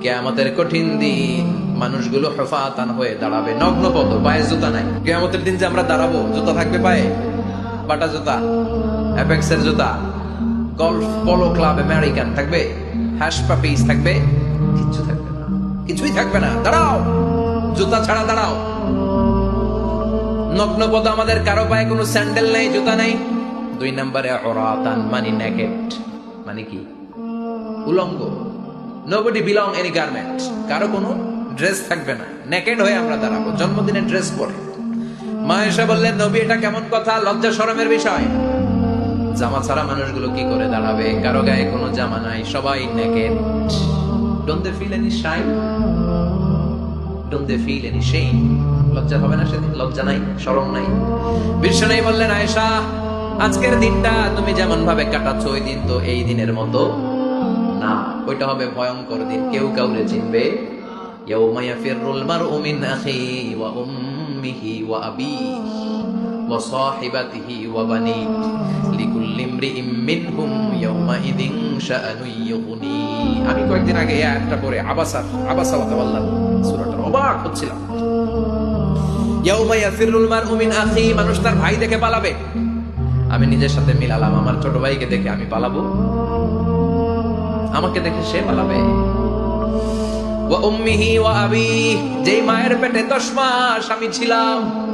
কেয়ামতের কঠিন দিন, মানুষগুলো হেফাতান হয়ে দাঁড়াবে। নগ্ন পদ পায়ে জুতা নাই। কেয়ামতের দিন যে আমরা দাঁড়াবো, জুতা থাকবে পায়ে? বাটা জুতা অ্যাপেক্সের জুতা গলফ পলো ক্লাব আমেরিকান থাকবে? হ্যাশ পাপিস থাকবে? কিচ্ছু থাকবে না। কিছুই থাকবে না। দাঁড়াও! জুতা ছাড়া দাঁড়াও। নগ্ন পদ আমাদের কারও পায়ে কোনো স্যান্ডেল নেই, জুতা নেই। দুই নম্বরে অরাতান মানি নেকেট। মানে কি? উলঙ্গ। নোবডি বিলং এনি গার্মেন্ট কারও কোনো ড্রেস থাকবে না। নেকেড হয়ে আমরা দাঁড়াবো। জন্মদিনের ড্রেস পরে। মা এসে বললেন, নবী, এটা কেমন কথা? লজ্জা শরমের বিষয়। জামা ছাড়া মানুষগুলো কি করে দাঁড়াবে? কারও গায়ে কোনো জামা নাই। সবাই naked don't they feel any shy don't they feel any shame লজ্জা হবে না সেদিন? লজ্জা নাই, শরম নাই। বিশ্ব নাই বললেন, আয়েশা, আজকের দিনটা তুমি যেমন ভাবে কাটাচ্ছ, ওই দিন তো এই দিনের মতো না। ওইটা হবে ভয়ঙ্কর দিন। কেউ কাউরে চিনবে, ইয়াউমা ইয়াফিরুল মারউ মিন আখি ওয়া উম্মিহি ওয়া আবিহি ওয়া বানি লিকুল্লি ইমরিইম মিনহুম ইয়াউমাইযিন শাআনুন ইউগনি। আমি কয়েকদিন আগে এই আয়াতটা পড়ে আবাসা আবাসা ওয়া তাওয়াল্লা সূরাটার অবাক হচ্ছিলাম। ইয়াউমা ইয়াফিরুল মারউ মিন আখি, মানুষ তার ভাই দেখে পালাবে। আমি নিজের সাথে মিলালাম, আমার ছোট ভাইকে দেখে আমি পালাবো। আমাকে দেখে সে পালাবে। ওয়া মায়ের পেটে দশ মাস আমি ছিলাম।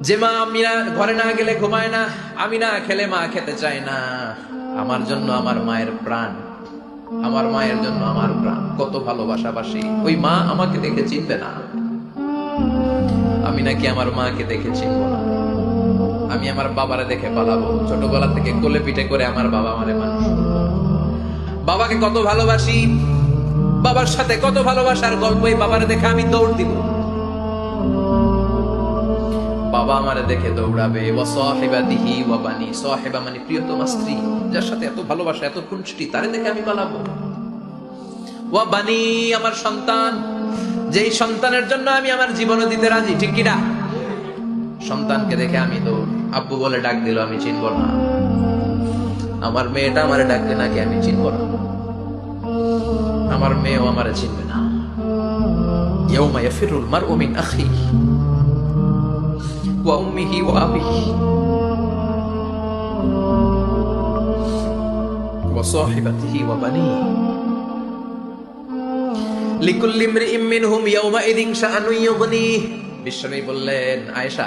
যে মা আমি ঘরে না গেলে ঘুমায় না আমি না খেলে মা খেতে চায় না। আমার জন্য আমার মায়ের প্রাণ, আমার মায়ের জন্য আমার প্রাণ। কত ভালোবাসাবাসি, ওই মা আমাকে দেখে চিনবে না। আমি নাকি আমার মাকে দেখে চিনব না। আমি আমার বাবারে দেখে পালাবো। ছোটবেলা থেকে কোলে পিঠে করে আমার বাবা আমারে মানুষ। বাবাকে কত ভালোবাসি? বাবার সাথে কত ভালোবাসার গল্প এই বাবারে দেখে আমি দৌড় দিব। বাবা আমারে দেখে দৌড়াবে, ওয়া সাহিবাতিহি ওয়া বানি সাহিবা মানে প্রিয়তমা স্ত্রী, যার সাথে এত ভালোবাসা, এত খুনষ্টি তারে দেখে আমি পালাবো। ওয়া বানি আমার সন্তান, যেই সন্তানের জন্য আমি আমার জীবনও দিতে রাজি, ঠিক কিনা? সন্তানকে দেখে আমি দৌড়, আব্বু বলে ডাক দিল, আমি চিনব না। আমার মেয়েটা আমারে ডাকবে নাকি আমি চিনব না। আমার মেয়েও আমারে চিনবে না। আখিহি ওয়া উম্মিহি ওয়া আবিহি। ওয়া সাহিবাতিহি ওয়া বানিহি। লিকুল্লি ইমরিইম মিনহুম ইয়াউমাইযিন শাআনুন ইউগনিহ। বিশ্বনবী বললেন, আয়েশা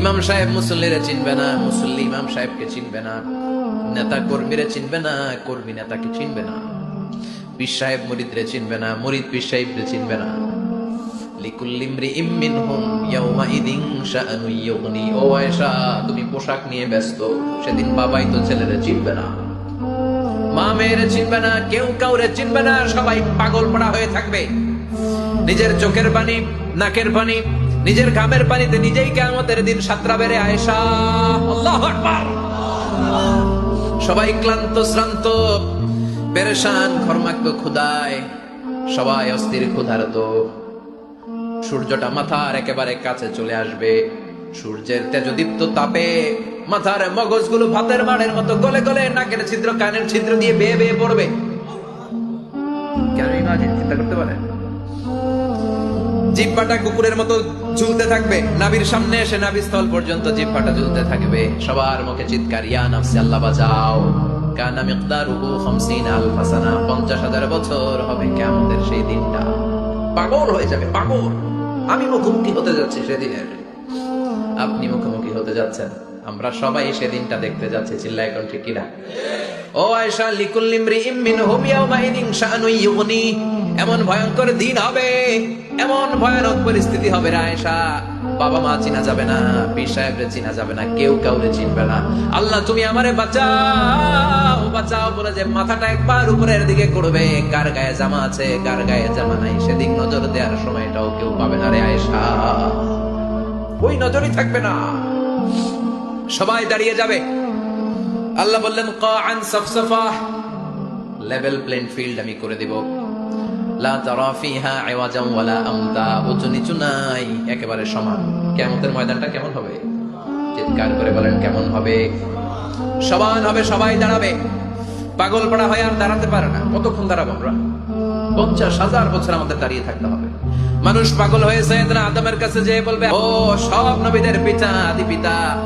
ইমাম সাহেব মুসল্লিরে চিনবে না, মুসল্লি ইমাম সাহেবকে চিনবে না, নেতা কর্মীরে চিনবে না, কর্মী নেতাকে চিনবে না। পীর সাহেব মুরিদরে চিনবে না, মুরিদ পীর সাহেবরে চিনবে না। তুমি পোশাক নিয়ে ব্যস্ত, সেদিন বাবাই তো ছেলেরে চিনবে না। মা মেয়েরে চিনবে না, কেউ কাউরে চিনবে না, সবাই পাগল পড়া হয়ে থাকবে। নিজের চোখের পানি, নাকের পানি নিজের ঘামের পানিতে নিজেই কেমতের দিন সাতরা বেড়ে আল্লাহু সবাই ক্লান্ত, শ্রান্ত, পেরেশান, ঘর্মাক্ত ক্ষুদায় সবাই অস্থির, ক্ষুধারত। সূর্যটা মাথার একেবারে কাছে চলে আসবে। সূর্যের তেজদীপ্ত তাপে মাথার মগজগুলো ভাতের মাড়ের মতো গলে গলে নাকের ছিদ্র, কানের ছিদ্র দিয়ে বেয়ে বেয়ে পড়বে। কেন ইমাজিন চিন্তা করতে পারেন? জিব্বাটা কুকুরের মতো ঝুলতে থাকবে। নাবির সামনে এসে নাবি স্থল পর্যন্ত জিব্বাটা ঝুলতে থাকবে। সবার মুখে চিৎকার, ইয়া নাফসি, আল্লাহ বাঁচাও। কানা মিকদারুহু 50 আলফা সানা 50 হাজার বছর হবে কিয়ামতের সেই দিনটা। পাগল হয়ে যাবে, পাগল। আমি মুখোমুখি হতে যাচ্ছি সেদিনের। আপনি মুখোমুখি হতে যাচ্ছেন। আমরা সবাই সেদিনটা দেখতে যাচ্ছি চিল্লা এখন ঠিক কিনা ও আয়েশা, লিকুল্লি ইমরিইম মিনহুম ইয়াউমাইযিন শাআনু ইউগনি। এমন ভয়ঙ্কর দিন হবে, এমন ভয়ানক পরিস্থিতি হবে রে আয়েশা। বাবা মা চিনা যাবে না, পীর সাহেবরে চিনা যাবে না, কেউ কাউরে চিনবে না। আল্লাহ, তুমি আমারে বাঁচাও বাঁচাও বলে যে মাথাটা একবার উপরের দিকে করবে। কার গায়ে জামা আছে, কার গায়ে জামা নাই, সেদিন নজর দেওয়ার সময়টাও কেউ পাবে না রে ওই নজরই থাকবে না। সবাই দাঁড়িয়ে যাবে। আল্লাহ বললেন, কাআন সাফসাফা। লেভেল প্লেন ফিল্ড আমি করে দেব। লা তারা ফিহা আওয়াজাম ওয়ালা আমতা উঁচু নিচু নাই, একেবারে সমান। কিয়ামতের ময়দানটা কেমন হবে? চিৎকার করে বলেন, কেমন হবে? সমান হবে, সবাই দাঁড়াবে। পাগল পড়া হয় আর দাঁড়াতে পারে না। কতক্ষণ দাঁড়াবো আমরা? পঞ্চাশ হাজার বছর আমাদের দাঁড়িয়ে থাকতে হবে। মানুষ পাগল হয়ে সৈয়দনা আদমের কাছে যেয়ে বলবে, ও সব নবীদের পিতা, আদি পিতা।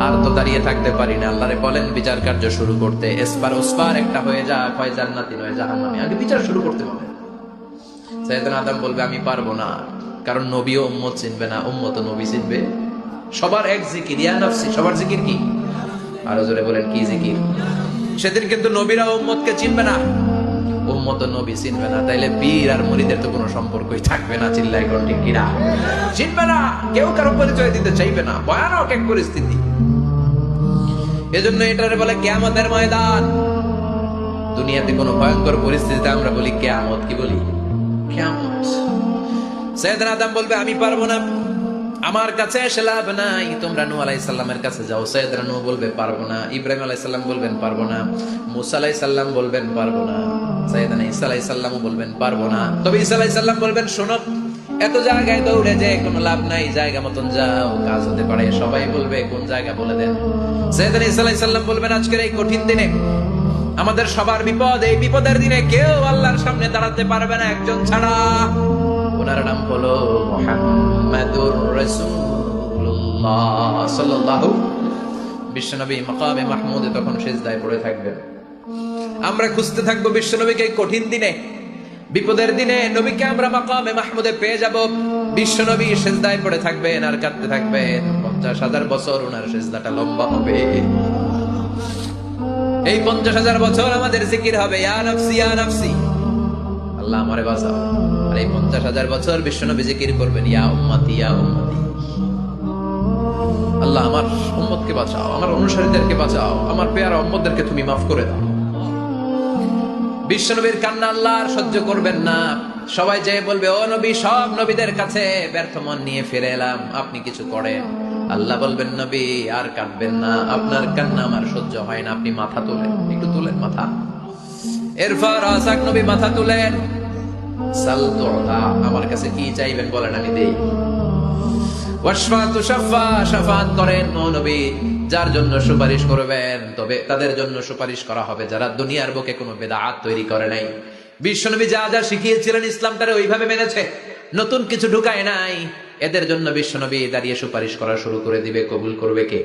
আর তো দাঁড়িয়ে থাকতে পারি না। আল্লাহরে বলেন, বিচার কার্য শুরু করতে। এসপার ওসপার, একটা হয়ে যা, হয় জান্নাতি, নয় জাহান্নামী। আগে বিচার শুরু করতে হবে। সৈয়দনা আদম বলবে, আমি পারব না। কারণ নবীও উম্মত চিনবে না, উম্মত নবী চিনবে। সবার এক জিকির, ইয়া নাফসি, সবার জিকির কি? আরও জোরে বলেন, কি জিকির? সেদিন কিন্তু নবীরা উম্মতকে চিনবে না। উম্মত নবী চিনবে না। তাইলে বীর আর মরিদের তো কোনো সম্পর্কই থাকবে না চিল্লাই কোন ঠিক কিনা? চিনবে না। কেউ কারও পরিচয় দিতে চাইবে না। ভয়ানক এক পরিস্থিতি। এজন্য এটারে বলে কেয়ামতের ময়দান। দুনিয়াতে কোনো ভয়ঙ্কর পরিস্থিতিতে আমরা বলি কেয়ামত, কি বলি? আদম বলবে, আমি পারব না। আমার কাছে এসে লাভ নাই। তোমরা নূহ আলাইহিস সালামের কাছে যাও। সৈয়দনা নূহ বলবে, পারব না। ইব্রাহিম আলাইহিস সালাম বলবেন, পারব না। মুসা আলাইহিস সালাম বলবেন, পারব না। সৈয়দনা ঈসা আলাইহিস সালামও বলবেন, পারব না। তবে ঈসা আলাইহিস সালাম বলবেন, শোনো এত জায়গায় দৌড়ে যে কোনো লাভ নাই, জায়গা মতন যাও, কাজ হতে পারে। সবাই বলবে, কোন জায়গা বলে দেন। আলাইহিস সালাম বলবেন, আজকের এই কঠিন দিনে আমাদের সবার বিপদ, এই বিপদের দিনে কেউ আল্লাহর সামনে দাঁড়াতে পারবে না একজন ছাড়া। ওনার নাম হলো মোহাম্মদুর রাসূলুল্লাহ সাল্লাল্লাহু বিশ্বনবী মাকামে মাহমুদে তখন সেজদায় পড়ে থাকবেন। আমরা খুঁজতে থাকব বিশ্বনবীকে এই কঠিন দিনে। বিপদের দিনে নবীকে আমরা মাকামে মাহমুদে পেয়ে যাব। বিশ্বনবী সেজদায় পড়ে থাকবেন আর কাঁদতে থাকবেন। পঞ্চাশ হাজার বছর ওনার সেজদাটা লম্বা হবে। এই পঞ্চাশ হাজার বছর আমাদের জিকির হবে, ইয়া নফসি ইয়া নফসি। আল্লাহ আমারে বাঁচাও। আর এই পঞ্চাশ হাজার বছর বিশ্বনবী জিকির করবেন, ইয়া উম্মতি ইয়া উম্মতি। আল্লাহ আমার উম্মতকে বাঁচাও, আমার অনুসারীদেরকে বাঁচাও, আমার পেয়ারা উম্মতদেরকে তুমি মাফ করে দাও। বিশ্বনবীর কান্না আল্লাহ সহ্য করবেন না। সবাই যে বলবে, ও নবী, সব নবীদের কাছে ব্যর্থ মন নিয়ে ফিরে এলাম। আপনি কিছু করেন? আল্লাহ বলবেন, নবী, আর কাঁদবেন না। আপনার কান্না আমার সহ্য হয় না। আপনি মাথা তোলেন, একটু তোলেন মাথা। এরপর আসাক নবী মাথা তুলেন। আমার কাছে কি চাইবেন বলেন, আমি দেই। ওয়াশফাতু শাফা শাফাত করেন, ও নবী। যার জন্য সুপারিশ করবেন, তবে তাদের জন্য সুপারিশ করা হবে। যারা দুনিয়ার বুকে কোনো বেদাহাত তৈরি করে নাই। বিশ্বনবী যা যা শিখিয়েছিলেন ইসলামটারে ওইভাবে মেনেছে। নতুন কিছু ঢুকায় নাই। এদের জন্য বিশ্বনবী দাঁড়িয়ে সুপারিশ করা শুরু করে দিবে, কবুল করবে কে?